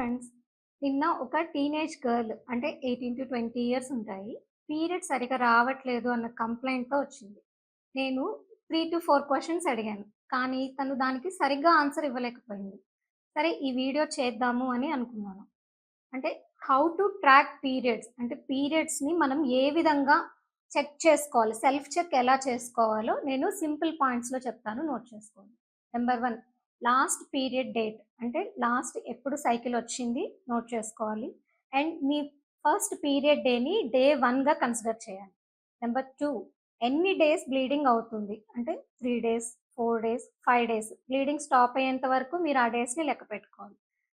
Friends నిన్న ఒక teenage girl అంటే ఎయిటీన్ టు ట్వంటీ ఇయర్స్ ఉంటాయి. పీరియడ్ సరిగా రావట్లేదు అన్న కంప్లైంట్తో వచ్చింది. నేను త్రీ టు ఫోర్ క్వశ్చన్స్ అడిగాను. కానీ తను దానికి సరిగ్గా ఆన్సర్ ఇవ్వలేకపోయింది. సరే ఈ వీడియో చేద్దాము అని అనుకున్నాను. అంటే హౌ టు ట్రాక్ పీరియడ్స్ అంటే పీరియడ్స్ని మనం ఏ విధంగా చెక్ చేసుకోవాలి? సెల్ఫ్ చెక్ ఎలా చేసుకోవాలో నేను సింపుల్ పాయింట్స్లో చెప్తాను. నోట్ చేసుకోండి. Number one last period date అంటే లాస్ట్ ఎప్పుడు సైకిల్ వచ్చింది నోట్ చేసుకోవాలి. అండ్ మీ ఫస్ట్ పీరియడ్ డేని డే వన్గా కన్సిడర్ చేయాలి. నెంబర్ టూ ఎన్ని డేస్ బ్లీడింగ్ అవుతుంది? అంటే three days four days five days bleeding stop అయ్యేంత వరకు మీరు ఆ డేస్ని లెక్క పెట్టుకోవాలి.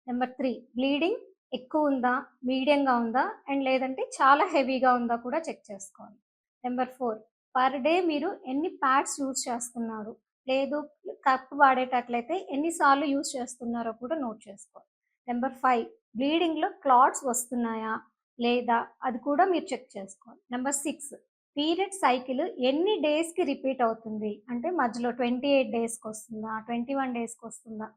నెంబర్ త్రీ బ్లీడింగ్ ఎక్కువ ఉందా మీడియంగా ఉందా? అండ్ లేదంటే చాలా హెవీగా ఉందా కూడా చెక్ చేసుకోవాలి. నెంబర్ ఫోర్ పర్ డే మీరు ఎన్ని ప్యాడ్స్ యూజ్ చేస్తున్నారు? లేదు కప్ వాడేటట్లయితే ఎన్నిసార్లు యూజ్ చేస్తున్నారో కూడా నోట్ చేసుకోవాలి నెంబర్ ఫైవ్ బ్లీడింగ్లో క్లాట్స్ వస్తున్నాయా లేదా అది కూడా మీరు చెక్ చేసుకోవాలి నెంబర్ సిక్స్ పీరియడ్ సైకిల్ ఎన్ని డేస్కి రిపీట్ అవుతుంది? అంటే మధ్యలో ట్వంటీ ఎయిట్ డేస్కి వస్తుందా ట్వంటీ వన్ డేస్కి వస్తుందా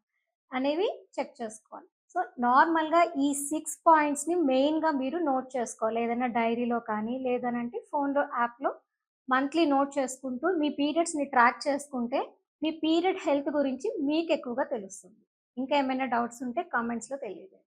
అనేవి చెక్ చేసుకోవాలి. సో నార్మల్గా ఈ సిక్స్ పాయింట్స్ని మెయిన్గా మీరు నోట్ చేసుకోవాలి. ఏదైనా డైరీలో కానీ లేదనంటే ఫోన్లో యాప్లో మంత్లీ నోట్ చేసుకుంటూ మీ పీరియడ్స్ని ట్రాక్ చేసుకుంటే మీ పీరియడ్ హెల్త్ గురించి మీకు ఎక్కువగా తెలుస్తుంది. ఇంకా ఏమైనా డౌట్స్ ఉంటే కామెంట్స్లో తెలియజేయండి.